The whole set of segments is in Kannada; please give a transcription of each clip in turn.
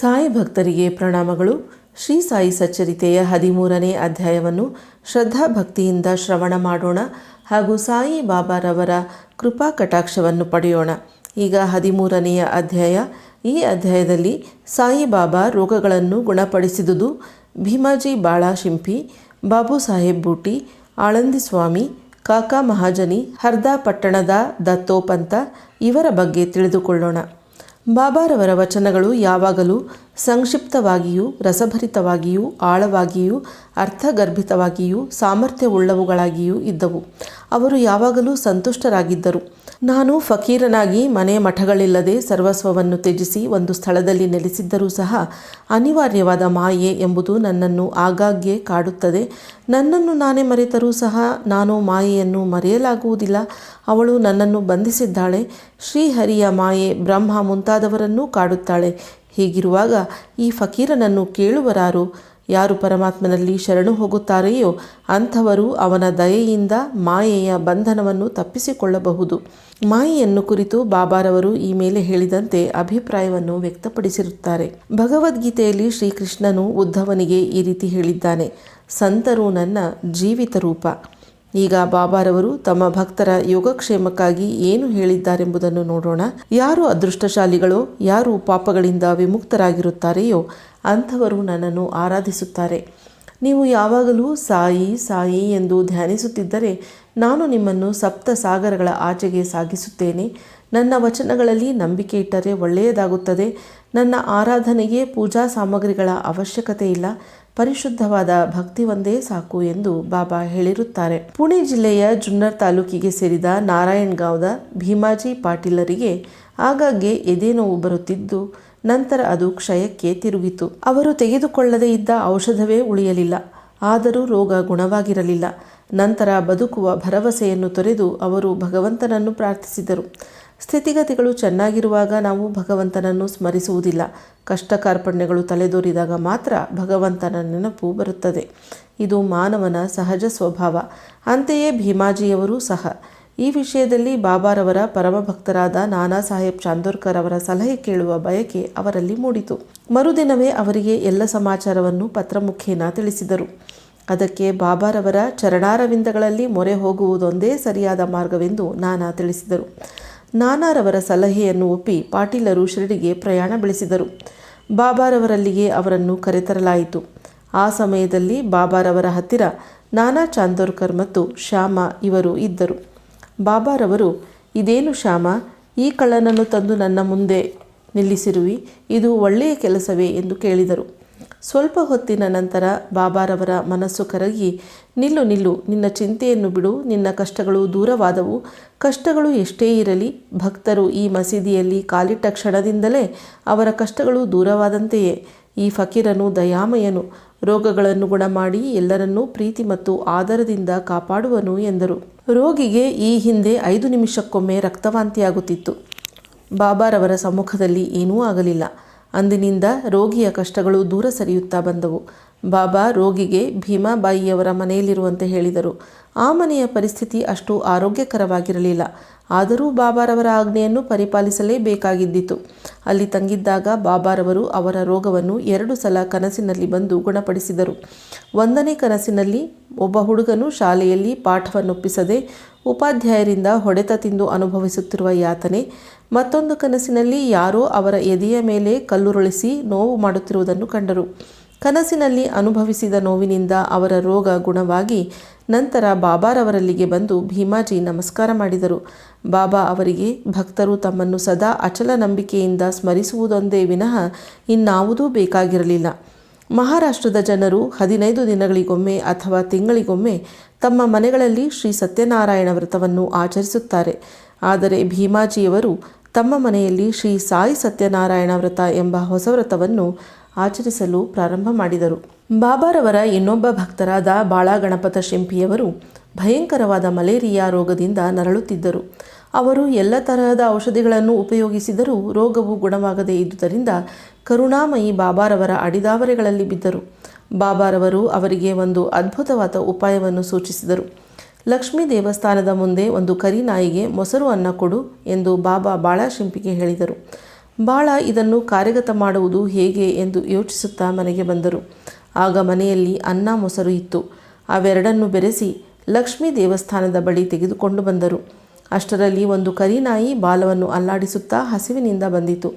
ಸಾಯಿ ಭಕ್ತರಿಗೆ ಪ್ರಣಾಮಗಳು. ಶ್ರೀ ಸಾಯಿ ಸಚ್ಚರಿತೆಯ ಹದಿಮೂರನೇ ಅಧ್ಯಾಯವನ್ನು ಶ್ರದ್ಧಾಭಕ್ತಿಯಿಂದ ಶ್ರವಣ ಮಾಡೋಣ ಹಾಗೂ ಸಾಯಿ ಬಾಬಾರವರ ಕೃಪಾ ಕಟಾಕ್ಷವನ್ನು ಪಡೆಯೋಣ. ಈಗ ಹದಿಮೂರನೆಯ ಅಧ್ಯಾಯ. ಈ ಅಧ್ಯಾಯದಲ್ಲಿ ಸಾಯಿ ಬಾಬಾ ರೋಗಗಳನ್ನು ಗುಣಪಡಿಸಿದುದು. ಭೀಮಾಜಿ ಬಾಳ ಶಿಂಪಿ ಬಾಬು ಸಾಹೇಬ್ ಬೂಟಿ, ಆಳಂದಿ ಸ್ವಾಮಿ, ಕಾಕಾ ಮಹಾಜನಿ, ಹರ್ದಾ ಪಟ್ಟಣದ ದತ್ತೋಪಂತ ಇವರ ಬಗ್ಗೆ ತಿಳಿದುಕೊಳ್ಳೋಣ. ಬಾಬಾರವರ ವಚನಗಳು ಯಾವಾಗಲೂ ಸಂಕ್ಷಿಪ್ತವಾಗಿಯೂ ರಸಭರಿತವಾಗಿಯೂ ಆಳವಾಗಿಯೂ ಅರ್ಥಗರ್ಭಿತವಾಗಿಯೂ ಸಾಮರ್ಥ್ಯವುಳ್ಳವುಗಳಾಗಿಯೂ ಇದ್ದವು. ಅವರು ಯಾವಾಗಲೂ ಸಂತುಷ್ಟರಾಗಿದ್ದರು. ನಾನು ಫಕೀರನಾಗಿ ಮನೆ ಮಠಗಳಿಲ್ಲದೆ ಸರ್ವಸ್ವವನ್ನು ತ್ಯಜಿಸಿ ಒಂದು ಸ್ಥಳದಲ್ಲಿ ನೆಲೆಸಿದ್ದರೂ ಸಹ ಅನಿವಾರ್ಯವಾದ ಮಾಯೆ ಎಂಬುದು ನನ್ನನ್ನು ಆಗಾಗ್ಗೆ ಕಾಡುತ್ತದೆ. ನನ್ನನ್ನು ನಾನೇ ಮರೆತರೂ ಸಹ ನಾನು ಮಾಯೆಯನ್ನು ಮರೆಯಲಾಗುವುದಿಲ್ಲ. ಅವಳು ನನ್ನನ್ನು ಬಂಧಿಸಿದ್ದಾಳೆ. ಶ್ರೀಹರಿಯ ಮಾಯೆ ಬ್ರಹ್ಮ ಮುಂತಾದವರನ್ನೂ ಕಾಡುತ್ತಾಳೆ. ಹೀಗಿರುವಾಗ ಈ ಫಕೀರನನ್ನು ಕೇಳುವರಾರು ಯಾರು ಪರಮಾತ್ಮನಲ್ಲಿ ಶರಣು ಹೋಗುತ್ತಾರೆಯೋ ಅಂಥವರು ಅವನ ದಯೆಯಿಂದ ಮಾಯೆಯ ಬಂಧನವನ್ನು ತಪ್ಪಿಸಿಕೊಳ್ಳಬಹುದು. ಮಾಯೆಯನ್ನು ಕುರಿತು ಬಾಬಾರವರು ಈ ಮೇಲೆ ಹೇಳಿದಂತೆ ಅಭಿಪ್ರಾಯವನ್ನು ವ್ಯಕ್ತಪಡಿಸಿರುತ್ತಾರೆ. ಭಗವದ್ಗೀತೆಯಲ್ಲಿ ಶ್ರೀಕೃಷ್ಣನು ಉದ್ಧವನಿಗೆ ಈ ರೀತಿ ಹೇಳಿದ್ದಾನೆ, ಸಂತರು ನನ್ನ ಜೀವಿತ ರೂಪ. ಈಗ ಬಾಬಾರವರು ತಮ್ಮ ಭಕ್ತರ ಯೋಗಕ್ಷೇಮಕ್ಕಾಗಿ ಏನು ಹೇಳಿದ್ದಾರೆಂಬುದನ್ನು ನೋಡೋಣ. ಯಾರು ಅದೃಷ್ಟಶಾಲಿಗಳೋ, ಯಾರು ಪಾಪಗಳಿಂದ ವಿಮುಕ್ತರಾಗಿರುತ್ತಾರೆಯೋ ಅಂಥವರು ನನ್ನನ್ನು ಆರಾಧಿಸುತ್ತಾರೆ. ನೀವು ಯಾವಾಗಲೂ ಸಾಯಿ ಸಾಯಿ ಎಂದು ಧ್ಯಾನಿಸುತ್ತಿದ್ದರೆ ನಾನು ನಿಮ್ಮನ್ನು ಸಪ್ತ ಸಾಗರಗಳ ಆಚೆಗೆ ಸಾಗಿಸುತ್ತೇನೆ. ನನ್ನ ವಚನಗಳಲ್ಲಿ ನಂಬಿಕೆ ಇಟ್ಟರೆ ಒಳ್ಳೆಯದಾಗುತ್ತದೆ. ನನ್ನ ಆರಾಧನೆಗೆ ಪೂಜಾ ಸಾಮಗ್ರಿಗಳ ಅವಶ್ಯಕತೆ ಇಲ್ಲ. ಪರಿಶುದ್ಧವಾದ ಭಕ್ತಿ ಒಂದೇ ಸಾಕು ಎಂದು ಬಾಬಾ ಹೇಳಿರುತ್ತಾರೆ. ಪುಣೆ ಜಿಲ್ಲೆಯ ಜುನ್ನರ್ ತಾಲೂಕಿಗೆ ಸೇರಿದ ನಾರಾಯಣ್ಗಾಂವ್ದ ಭೀಮಾಜಿ ಪಾಟೀಲರಿಗೆ ಆಗಾಗ್ಗೆ ಎದೆನೋವು ಬರುತ್ತಿದ್ದು, ನಂತರ ಅದು ಕ್ಷಯಕ್ಕೆ ತಿರುಗಿತು. ಅವರು ತೆಗೆದುಕೊಳ್ಳದೇ ಇದ್ದ ಔಷಧವೇ ಉಳಿಯಲಿಲ್ಲ. ಆದರೂ ರೋಗ ಗುಣವಾಗಿರಲಿಲ್ಲ. ನಂತರ ಬದುಕುವ ಭರವಸೆಯನ್ನು ತೊರೆದು ಅವರು ಭಗವಂತನನ್ನು ಪ್ರಾರ್ಥಿಸಿದರು. ಸ್ಥಿತಿಗತಿಗಳು ಚೆನ್ನಾಗಿರುವಾಗ ನಾವು ಭಗವಂತನನ್ನು ಸ್ಮರಿಸುವುದಿಲ್ಲ. ಕಷ್ಟ ಕಾರ್ಪಣ್ಯಗಳು ತಲೆದೋರಿದಾಗ ಮಾತ್ರ ಭಗವಂತನ ನೆನಪು ಬರುತ್ತದೆ. ಇದು ಮಾನವನ ಸಹಜ ಸ್ವಭಾವ. ಅಂತೆಯೇ ಭೀಮಾಜಿಯವರೂ ಸಹ. ಈ ವಿಷಯದಲ್ಲಿ ಬಾಬಾರವರ ಪರಮಭಕ್ತರಾದ ನಾನಾ ಸಾಹೇಬ್ ಚಾಂದೋರ್ಕರ್ ಅವರ ಸಲಹೆ ಕೇಳುವ ಬಯಕೆ ಅವರಲ್ಲಿ ಮೂಡಿತು. ಮರುದಿನವೇ ಅವರಿಗೆ ಎಲ್ಲ ಸಮಾಚಾರವನ್ನು ಪತ್ರಮುಖೇನ ತಿಳಿಸಿದರು. ಅದಕ್ಕೆ ಬಾಬಾರವರ ಚರಣಾರವಿಂದಗಳಲ್ಲಿ ಮೊರೆ ಹೋಗುವುದೊಂದೇ ಸರಿಯಾದ ಮಾರ್ಗವೆಂದು ನಾನಾ ತಿಳಿಸಿದರು. ನಾನಾರವರ ಸಲಹೆಯನ್ನು ಒಪ್ಪಿ ಪಾಟೀಲರು ಶಿರಡಿಗೆ ಪ್ರಯಾಣ ಬೆಳೆಸಿದರು. ಬಾಬಾರವರಲ್ಲಿಗೆ ಅವರನ್ನು ಕರೆತರಲಾಯಿತು. ಆ ಸಮಯದಲ್ಲಿ ಬಾಬಾರವರ ಹತ್ತಿರ ನಾನಾ ಚಾಂದೋರ್ಕರ್ ಮತ್ತು ಶ್ಯಾಮ ಇವರು ಇದ್ದರು. ಬಾಬಾರವರು, ಇದೇನು ಶ್ಯಾಮ? ಈ ಕಳ್ಳನನ್ನು ತಂದು ನನ್ನ ಮುಂದೆ ನಿಲ್ಲಿಸಿರುವಿ. ಇದು ಒಳ್ಳೆಯ ಕೆಲಸವೇ ಎಂದು ಕೇಳಿದರು. ಸ್ವಲ್ಪ ಹೊತ್ತಿನ ನಂತರ ಬಾಬಾರವರ ಮನಸ್ಸು ಕರಗಿ, ನಿಲ್ಲು ನಿಲ್ಲು, ನಿನ್ನ ಚಿಂತೆಯನ್ನು ಬಿಡು, ನಿನ್ನ ಕಷ್ಟಗಳು ದೂರವಾದವು. ಕಷ್ಟಗಳು ಎಷ್ಟೇ ಇರಲಿ, ಭಕ್ತರು ಈ ಮಸೀದಿಯಲ್ಲಿ ಕಾಲಿಟ್ಟ ಕ್ಷಣದಿಂದಲೇ ಅವರ ಕಷ್ಟಗಳು ದೂರವಾದಂತೆಯೇ. ಈ ಫಕೀರನು ದಯಾಮಯನು. ರೋಗಗಳನ್ನು ಗುಣಮಾಡಿ ಎಲ್ಲರನ್ನೂ ಪ್ರೀತಿ ಮತ್ತು ಆದರದಿಂದ ಕಾಪಾಡುವನು ಎಂದರು. ರೋಗಿಗೆ ಈ ಹಿಂದೆ ಐದು ನಿಮಿಷಕ್ಕೊಮ್ಮೆ ರಕ್ತವಾಂತಿಯಾಗುತ್ತಿತ್ತು. ಬಾಬಾರವರ ಸಮ್ಮುಖದಲ್ಲಿ ಏನೂ ಆಗಲಿಲ್ಲ. ಅಂದಿನಿಂದ ರೋಗಿಯ ಕಷ್ಟಗಳು ದೂರ ಸರಿಯುತ್ತಾ ಬಂದವು. ಬಾಬಾ ರೋಗಿಗೆ ಭೀಮಾಬಾಯಿಯವರ ಮನೆಯಲ್ಲಿರುವಂತೆ ಹೇಳಿದರು. ಆ ಮನೆಯ ಪರಿಸ್ಥಿತಿ ಅಷ್ಟು ಆರೋಗ್ಯಕರವಾಗಿರಲಿಲ್ಲ. ಆದರೂ ಬಾಬಾರವರ ಆಜ್ಞೆಯನ್ನು ಪರಿಪಾಲಿಸಲೇಬೇಕಾಗಿದ್ದಿತು. ಅಲ್ಲಿ ತಂಗಿದ್ದಾಗ ಬಾಬಾರವರು ಅವರ ರೋಗವನ್ನು ಎರಡು ಸಲ ಕನಸಿನಲ್ಲಿ ಬಂದು ಗುಣಪಡಿಸಿದರು. ಒಂದನೇ ಕನಸಿನಲ್ಲಿ ಒಬ್ಬ ಹುಡುಗನು ಶಾಲೆಯಲ್ಲಿ ಪಾಠವನ್ನೊಪ್ಪಿಸದೆ ಉಪಾಧ್ಯಾಯರಿಂದ ಹೊಡೆತ ತಿಂದು ಅನುಭವಿಸುತ್ತಿರುವ ಯಾತನೆ, ಮತ್ತೊಂದು ಕನಸಿನಲ್ಲಿ ಯಾರೋ ಅವರ ಎದೆಯ ಮೇಲೆ ಕಲ್ಲುರುಳಿಸಿ ನೋವು ಮಾಡುತ್ತಿರುವುದನ್ನು ಕಂಡರು. ಕನಸಿನಲ್ಲಿ ಅನುಭವಿಸಿದ ನೋವಿನಿಂದ ಅವರ ರೋಗ ಗುಣವಾಗಿ ನಂತರ ಬಾಬಾರವರಲ್ಲಿಗೆ ಬಂದು ಭೀಮಾಜಿ ನಮಸ್ಕಾರ ಮಾಡಿದರು. ಬಾಬಾ ಅವರಿಗೆ, ಭಕ್ತರು ತಮ್ಮನ್ನು ಸದಾ ಅಚಲ ನಂಬಿಕೆಯಿಂದ ಸ್ಮರಿಸುವುದೊಂದೇ ವಿನಃ ಇನ್ನಾವುದೂ ಬೇಕಾಗಿರಲಿಲ್ಲ. ಮಹಾರಾಷ್ಟ್ರದ ಜನರು ಹದಿನೈದು ದಿನಗಳಿಗೊಮ್ಮೆ ಅಥವಾ ತಿಂಗಳಿಗೊಮ್ಮೆ ತಮ್ಮ ಮನೆಗಳಲ್ಲಿ ಶ್ರೀ ಸತ್ಯನಾರಾಯಣ ವ್ರತವನ್ನು ಆಚರಿಸುತ್ತಾರೆ. ಆದರೆ ಭೀಮಾಜಿಯವರು ತಮ್ಮ ಮನೆಯಲ್ಲಿ ಶ್ರೀ ಸಾಯಿ ಸತ್ಯನಾರಾಯಣ ವ್ರತ ಎಂಬ ಹೊಸ ವ್ರತವನ್ನು ಆಚರಿಸಲು ಪ್ರಾರಂಭ ಮಾಡಿದರು. ಬಾಬಾರವರ ಇನ್ನೊಬ್ಬ ಭಕ್ತರಾದ ಬಾಳ ಗಣಪತ ಶಿಂಪಿಯವರು ಭಯಂಕರವಾದ ಮಲೇರಿಯಾ ರೋಗದಿಂದ ನರಳುತ್ತಿದ್ದರು. ಅವರು ಎಲ್ಲ ತರಹದ ಔಷಧಿಗಳನ್ನು ಉಪಯೋಗಿಸಿದರೂ ರೋಗವು ಗುಣವಾಗದೇ ಇದ್ದುದರಿಂದ ಕರುಣಾಮಯಿ ಬಾಬಾರವರ ಅಡಿದಾವರೆಗಳಲ್ಲಿ ಬಿದ್ದರು. ಬಾಬಾರವರು ಅವರಿಗೆ ಒಂದು ಅದ್ಭುತವಾದ ಉಪಾಯವನ್ನು ಸೂಚಿಸಿದರು. ಲಕ್ಷ್ಮೀ ದೇವಸ್ಥಾನದ ಮುಂದೆ ಒಂದು ಕರಿ ನಾಯಿಗೆ ಮೊಸರು ಅನ್ನ ಕೊಡು ಎಂದು ಬಾಬಾ ಬಾಳಶಿಂಪಿಗೆ ಹೇಳಿದರು. ಬಾಳ ಇದನ್ನು ಕಾರ್ಯಗತ ಮಾಡುವುದು ಹೇಗೆ ಎಂದು ಯೋಚಿಸುತ್ತಾ ಮನೆಗೆ ಬಂದರು. ಆಗ ಮನೆಯಲ್ಲಿ ಅನ್ನ ಮೊಸರು ಇತ್ತು. ಅವೆರಡನ್ನು ಬೆರೆಸಿ ಲಕ್ಷ್ಮೀ ದೇವಸ್ಥಾನದ ಬಳಿ ತೆಗೆದುಕೊಂಡು ಬಂದರು. ಅಷ್ಟರಲ್ಲಿ ಒಂದು ಕರಿನಾಯಿ ಬಾಲವನ್ನು ಅಲ್ಲಾಡಿಸುತ್ತಾ ಹಸಿವಿನಿಂದ ಬಂದಿತು.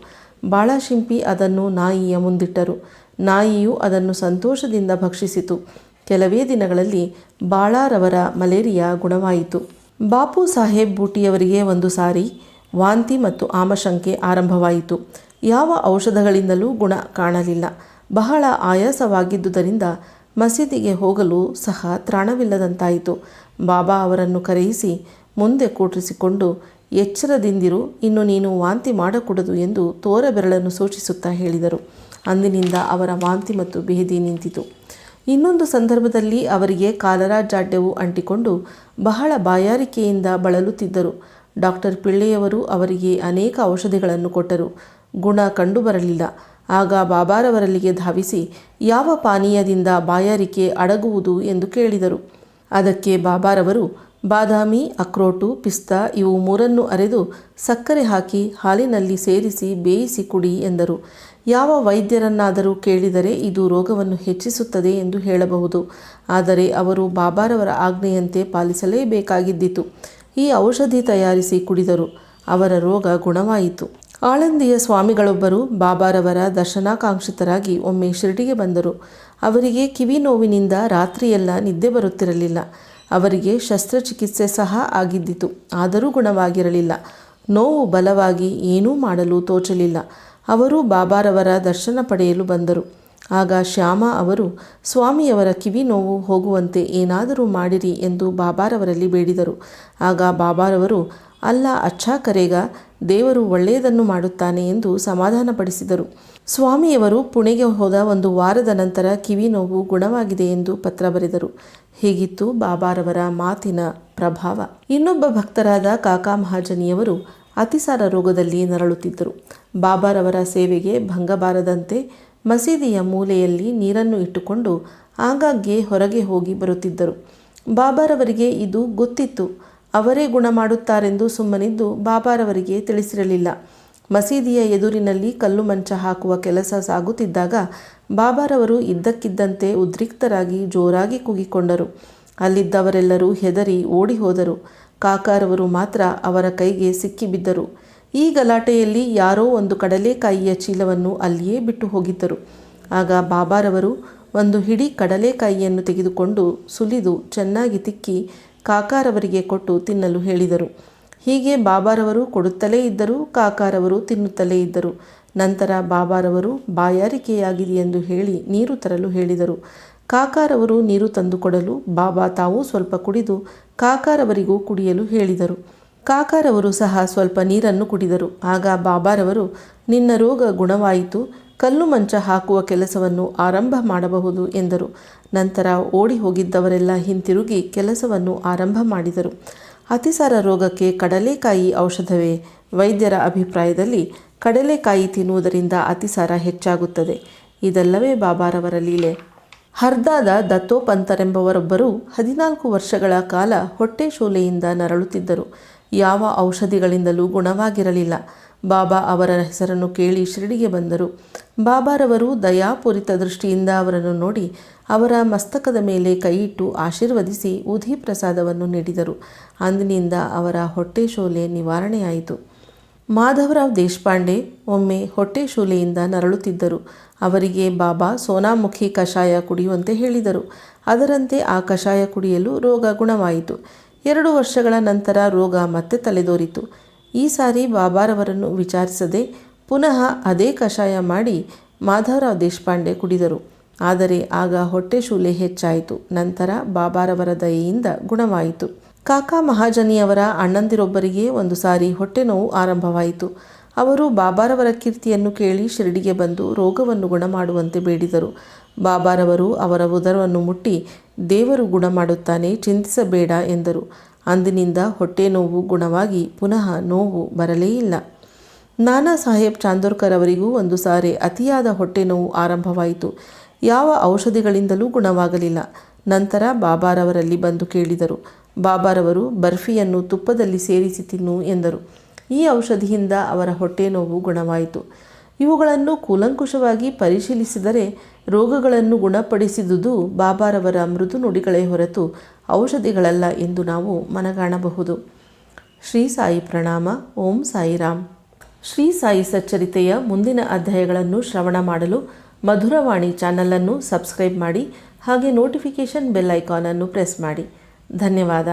ಬಾಳ ಶಿಂಪಿ ಅದನ್ನು ನಾಯಿಯ ಮುಂದಿಟ್ಟರು. ನಾಯಿಯು ಅದನ್ನು ಸಂತೋಷದಿಂದ ಭಕ್ಷಿಸಿತು. ಕೆಲವೇ ದಿನಗಳಲ್ಲಿ ಬಾಳಾರವರ ಮಲೇರಿಯಾ ಗುಣವಾಯಿತು. ಬಾಪು ಸಾಹೇಬ್ ಬೂಟಿಯವರಿಗೆ ಒಂದು ಸಾರಿ ವಾಂತಿ ಮತ್ತು ಆಮಶಂಕೆ ಆರಂಭವಾಯಿತು. ಯಾವ ಔಷಧಗಳಿಂದಲೂ ಗುಣ ಕಾಣಲಿಲ್ಲ. ಬಹಳ ಆಯಾಸವಾಗಿದ್ದುದರಿಂದ ಮಸೀದಿಗೆ ಹೋಗಲು ಸಹ ತ್ರಾಣವಿಲ್ಲದಂತಾಯಿತು. ಬಾಬಾ ಅವರನ್ನು ಕರೆಯಿಸಿ, ಮುಂದೆ ಕೂಟಿಸಿಕೊಂಡು ಎಚ್ಚರದಿಂದಿರು, ಇನ್ನು ನೀನು ವಾಂತಿ ಮಾಡಕೂಡದು ಎಂದು ತೋರಬೆರಳನ್ನು ಸೂಚಿಸುತ್ತಾ ಹೇಳಿದರು. ಅಂದಿನಿಂದ ಅವರ ವಾಂತಿ ಮತ್ತು ಬೇದಿ ನಿಂತಿತು. ಇನ್ನೊಂದು ಸಂದರ್ಭದಲ್ಲಿ ಅವರಿಗೆ ಕಾಲರಾ ಜಾಡ್ಯವು ಅಂಟಿಕೊಂಡು ಬಹಳ ಬಾಯಾರಿಕೆಯಿಂದ ಬಳಲುತ್ತಿದ್ದರು. ಡಾಕ್ಟರ್ ಪಿಳ್ಳೆಯವರು ಅವರಿಗೆ ಅನೇಕ ಔಷಧಿಗಳನ್ನು ಕೊಟ್ಟರು. ಗುಣ ಕಂಡುಬರಲಿಲ್ಲ. ಆಗ ಬಾಬಾರವರಲ್ಲಿಗೆ ಧಾವಿಸಿ, ಯಾವ ಪಾನೀಯದಿಂದ ಬಾಯಾರಿಕೆ ಅಡಗುವುದು ಎಂದು ಕೇಳಿದರು. ಅದಕ್ಕೆ ಬಾಬಾರವರು, ಬಾದಾಮಿ ಅಕ್ರೋಟು ಪಿಸ್ತಾ ಇವು ಮೂರನ್ನು ಅರೆದು ಸಕ್ಕರೆ ಹಾಕಿ ಹಾಲಿನಲ್ಲಿ ಸೇರಿಸಿ ಬೇಯಿಸಿ ಕುಡಿ ಎಂದರು. ಯಾವ ವೈದ್ಯರನ್ನಾದರೂ ಕೇಳಿದರೆ ಇದು ರೋಗವನ್ನು ಹೆಚ್ಚಿಸುತ್ತದೆ ಎಂದು ಹೇಳಬಹುದು. ಆದರೆ ಅವರು ಬಾಬಾರವರ ಆಜ್ಞೆಯಂತೆ ಪಾಲಿಸಲೇಬೇಕಾಗಿದ್ದಿತು. ಈ ಔಷಧಿ ತಯಾರಿಸಿ ಕುಡಿದರು. ಅವರ ರೋಗ ಗುಣವಾಯಿತು. ಆಳಂದಿಯ ಸ್ವಾಮಿಗಳೊಬ್ಬರು ಬಾಬಾರವರ ದರ್ಶನಾಕಾಂಕ್ಷಿತರಾಗಿ ಒಮ್ಮೆ ಶಿರಡಿಗೆ ಬಂದರು. ಅವರಿಗೆ ಕಿವಿ ನೋವಿನಿಂದ ರಾತ್ರಿಯೆಲ್ಲ ನಿದ್ದೆ ಬರುತ್ತಿರಲಿಲ್ಲ. ಅವರಿಗೆ ಶಸ್ತ್ರಚಿಕಿತ್ಸೆ ಸಹ ಆಗಿದ್ದಿತು. ಆದರೂ ಗುಣವಾಗಿರಲಿಲ್ಲ. ನೋವು ಬಲವಾಗಿ ಏನೂ ಮಾಡಲು ತೋಚಲಿಲ್ಲ. ಅವರು ಬಾಬಾರವರ ದರ್ಶನ ಪಡೆಯಲು ಬಂದರು. ಆಗ ಶ್ಯಾಮ ಅವರು, ಸ್ವಾಮಿಯವರ ಕಿವಿ ನೋವು ಹೋಗುವಂತೆ ಏನಾದರೂ ಮಾಡಿರಿ ಎಂದು ಬಾಬಾರವರಲ್ಲಿ ಬೇಡಿದರು. ಆಗ ಬಾಬಾರವರು, ಅಲ್ಲ ಅಚ್ಚಾ ಕರೆಗ, ದೇವರು ಒಳ್ಳೆಯದನ್ನು ಮಾಡುತ್ತಾನೆ ಎಂದು ಸಮಾಧಾನಪಡಿಸಿದರು. ಸ್ವಾಮಿಯವರು ಪುಣೆಗೆ ಹೋದ ಒಂದು ವಾರದ ನಂತರ ಕಿವಿ ನೋವು ಗುಣವಾಗಿದೆ ಎಂದು ಪತ್ರ ಬರೆದರು. ಹೀಗಿತ್ತು ಬಾಬಾರವರ ಮಾತಿನ ಪ್ರಭಾವ. ಇನ್ನೊಬ್ಬ ಭಕ್ತರಾದ ಕಾಕಾ ಮಹಾಜನಿಯವರು ಅತಿಸಾರ ರೋಗದಲ್ಲಿ ನರಳುತ್ತಿದ್ದರು. ಬಾಬಾರವರ ಸೇವೆಗೆ ಭಂಗ ಬಾರದಂತೆ ಮಸೀದಿಯ ಮೂಲೆಯಲ್ಲಿ ನೀರನ್ನು ಇಟ್ಟುಕೊಂಡು ಆಗಾಗ್ಗೆ ಹೊರಗೆ ಹೋಗಿ ಬರುತ್ತಿದ್ದರು. ಬಾಬಾರವರಿಗೆ ಇದು ಗೊತ್ತಿತ್ತು. ಅವರೇ ಗುಣ ಮಾಡುತ್ತಾರೆಂದು ಸುಮ್ಮನಿದ್ದು ಬಾಬಾರವರಿಗೆ ತಿಳಿಸಿರಲಿಲ್ಲ. ಮಸೀದಿಯ ಎದುರಿನಲ್ಲಿ ಕಲ್ಲು ಮಂಚ ಹಾಕುವ ಕೆಲಸ ಸಾಗುತ್ತಿದ್ದಾಗ ಬಾಬಾರವರು ಇದ್ದಕ್ಕಿದ್ದಂತೆ ಉದ್ರಿಕ್ತರಾಗಿ ಜೋರಾಗಿ ಕೂಗಿಕೊಂಡರು ಅಲ್ಲಿದ್ದವರೆಲ್ಲರೂ ಹೆದರಿ ಓಡಿ ಹೋದರು ಕಾಕಾರವರು ಮಾತ್ರ ಅವರ ಕೈಗೆ ಸಿಕ್ಕಿಬಿದ್ದರು. ಈ ಗಲಾಟೆಯಲ್ಲಿ ಯಾರೋ ಒಂದು ಕಡಲೆಕಾಯಿಯ ಚೀಲವನ್ನು ಅಲ್ಲಿಯೇ ಬಿಟ್ಟು ಹೋಗಿದ್ದರು. ಆಗ ಬಾಬಾರವರು ಒಂದು ಹಿಡಿ ಕಡಲೆಕಾಯಿಯನ್ನು ತೆಗೆದುಕೊಂಡು ಸುಲಿದು ಚೆನ್ನಾಗಿ ತಿಕ್ಕಿ ಕಾಕಾರವರಿಗೆ ಕೊಟ್ಟು ತಿನ್ನಲು ಹೇಳಿದರು. ಹೀಗೆ ಬಾಬಾರವರು ಕೊಡುತ್ತಲೇ ಇದ್ದರು, ಕಾಕಾರವರು ತಿನ್ನುತ್ತಲೇ ಇದ್ದರು. ನಂತರ ಬಾಬಾರವರು, ಬಾಯಾರಿಕೆಯಾಗಿದೆ ಎಂದು ಹೇಳಿ ನೀರು ತರಲು ಹೇಳಿದರು. ಕಾಕಾರವರು ನೀರು ತಂದುಕೊಡಲು ಬಾಬಾ ತಾವೂ ಸ್ವಲ್ಪ ಕುಡಿದು ಕಾಕಾರವರಿಗೂ ಕುಡಿಯಲು ಹೇಳಿದರು. ಕಾಕಾರವರು ಸಹ ಸ್ವಲ್ಪ ನೀರನ್ನು ಕುಡಿದರು. ಆಗ ಬಾಬಾರವರು, ನಿನ್ನ ರೋಗ ಗುಣವಾಯಿತು, ಕಲ್ಲು ಮಂಚ ಹಾಕುವ ಕೆಲಸವನ್ನು ಆರಂಭ ಮಾಡಬಹುದು ಎಂದರು. ನಂತರ ಓಡಿ ಹೋಗಿದ್ದವರೆಲ್ಲ ಹಿಂತಿರುಗಿ ಕೆಲಸವನ್ನು ಆರಂಭ ಮಾಡಿದರು. ಅತಿಸಾರ ರೋಗಕ್ಕೆ ಕಡಲೆಕಾಯಿ ಔಷಧವೇ? ವೈದ್ಯರ ಅಭಿಪ್ರಾಯದಲ್ಲಿ ಕಡಲೆಕಾಯಿ ತಿನ್ನುವುದರಿಂದ ಅತಿಸಾರ ಹೆಚ್ಚಾಗುತ್ತದೆ. ಇದೆಲ್ಲವೇ ಬಾಬಾರವರ ಲೀಲೆ. ಹರ್ದಾದ ದತ್ತೋಪಂತರೆಂಬವರೊಬ್ಬರು ಹದಿನಾಲ್ಕು ವರ್ಷಗಳ ಕಾಲ ಹೊಟ್ಟೆ ಶೋಲೆಯಿಂದ ನರಳುತ್ತಿದ್ದರು. ಯಾವ ಔಷಧಿಗಳಿಂದಲೂ ಗುಣವಾಗಿರಲಿಲ್ಲ. ಬಾಬಾ ಅವರ ಹೆಸರನ್ನು ಕೇಳಿ ಶಿರಡಿಗೆ ಬಂದರು. ಬಾಬಾರವರು ದಯಾಪೂರಿತ ದೃಷ್ಟಿಯಿಂದ ಅವರನ್ನು ನೋಡಿ ಅವರ ಮಸ್ತಕದ ಮೇಲೆ ಕೈಯಿಟ್ಟು ಆಶೀರ್ವದಿಸಿ ಉಧಿ ಪ್ರಸಾದವನ್ನು ನೀಡಿದರು. ಅಂದಿನಿಂದ ಅವರ ಹೊಟ್ಟೆ ಶೋಲೆ ನಿವಾರಣೆಯಾಯಿತು. ಮಾಧವರಾವ್ ದೇಶಪಾಂಡೆ ಒಮ್ಮೆ ಹೊಟ್ಟೆ ಶೂಲೆಯಿಂದ ನರಳುತ್ತಿದ್ದರು. ಅವರಿಗೆ ಬಾಬಾ ಸೋನಾಮುಖಿ ಕಷಾಯ ಕುಡಿಯುವಂತೆ ಹೇಳಿದರು. ಅದರಂತೆ ಆ ಕಷಾಯ ಕುಡಿಯಲು ರೋಗ ಗುಣವಾಯಿತು. ಎರಡು ವರ್ಷಗಳ ನಂತರ ರೋಗ ಮತ್ತೆ ತಲೆದೋರಿತು. ಈ ಸಾರಿ ಬಾಬಾರವರನ್ನು ವಿಚಾರಿಸದೆ ಪುನಃ ಅದೇ ಕಷಾಯ ಮಾಡಿ ಮಾಧವರಾವ್ ದೇಶಪಾಂಡೆ ಕುಡಿದರು. ಆದರೆ ಆಗ ಹೊಟ್ಟೆ ಶೂಲೆ ಹೆಚ್ಚಾಯಿತು. ನಂತರ ಬಾಬಾರವರ ದಯೆಯಿಂದ ಗುಣವಾಯಿತು. ಕಾಕಾ ಮಹಾಜನಿಯವರ ಅಣ್ಣಂದಿರೊಬ್ಬರಿಗೆ ಒಂದು ಸಾರಿ ಹೊಟ್ಟೆ ನೋವು ಆರಂಭವಾಯಿತು. ಅವರು ಬಾಬಾರವರ ಕೀರ್ತಿಯನ್ನು ಕೇಳಿ ಶಿರಡಿಗೆ ಬಂದು ರೋಗವನ್ನು ಗುಣಮಾಡುವಂತೆ ಬೇಡಿದರು. ಬಾಬಾರವರು ಅವರ ಉದರವನ್ನು ಮುಟ್ಟಿ ದೇವರು ಗುಣ ಮಾಡುತ್ತಾನೆ ಚಿಂತಿಸಬೇಡ ಎಂದರು. ಅಂದಿನಿಂದ ಹೊಟ್ಟೆ ನೋವು ಗುಣವಾಗಿ ಪುನಃ ನೋವು ಬರಲೇ ಇಲ್ಲ. ನಾನಾ ಸಾಹೇಬ್ ಚಾಂದೋರ್ಕರ್ ಅವರಿಗೂ ಒಂದು ಸಾರಿ ಅತಿಯಾದ ಹೊಟ್ಟೆ ನೋವು ಆರಂಭವಾಯಿತು. ಯಾವ ಔಷಧಿಗಳಿಂದಲೂ ಗುಣವಾಗಲಿಲ್ಲ. ನಂತರ ಬಾಬಾರವರಲ್ಲಿ ಬಂದು ಕೇಳಿದರು. ಬಾಬಾರವರು ಬರ್ಫಿಯನ್ನು ತುಪ್ಪದಲ್ಲಿ ಸೇರಿಸಿ ತಿನ್ನು ಎಂದರು. ಈ ಔಷಧಿಯಿಂದ ಅವರ ಹೊಟ್ಟೆ ನೋವು ಗುಣವಾಯಿತು. ಇವುಗಳನ್ನು ಕೂಲಂಕುಷವಾಗಿ ಪರಿಶೀಲಿಸಿದರೆ ರೋಗಗಳನ್ನು ಗುಣಪಡಿಸಿದುದು ಬಾಬಾರವರ ಮೃದು ನುಡಿಗಳೇ ಹೊರತು ಔಷಧಿಗಳಲ್ಲ ಎಂದು ನಾವು ಮನಗಾಣಬಹುದು. ಶ್ರೀ ಸಾಯಿ ಪ್ರಣಾಮ, ಓಂ ಸಾಯಿರಾಮ್ ಶ್ರೀ ಸಾಯಿ ಸಚ್ಚರಿತೆಯ ಮುಂದಿನ ಅಧ್ಯಾಯಗಳನ್ನು ಶ್ರವಣ ಮಾಡಲು ಮಧುರವಾಣಿ ಚಾನಲನ್ನು ಸಬ್ಸ್ಕ್ರೈಬ್ ಮಾಡಿ ಹಾಗೆ ನೋಟಿಫಿಕೇಷನ್ ಬೆಲ್ ಐಕಾನನ್ನು ಪ್ರೆಸ್ ಮಾಡಿ. ಧನ್ಯವಾದ.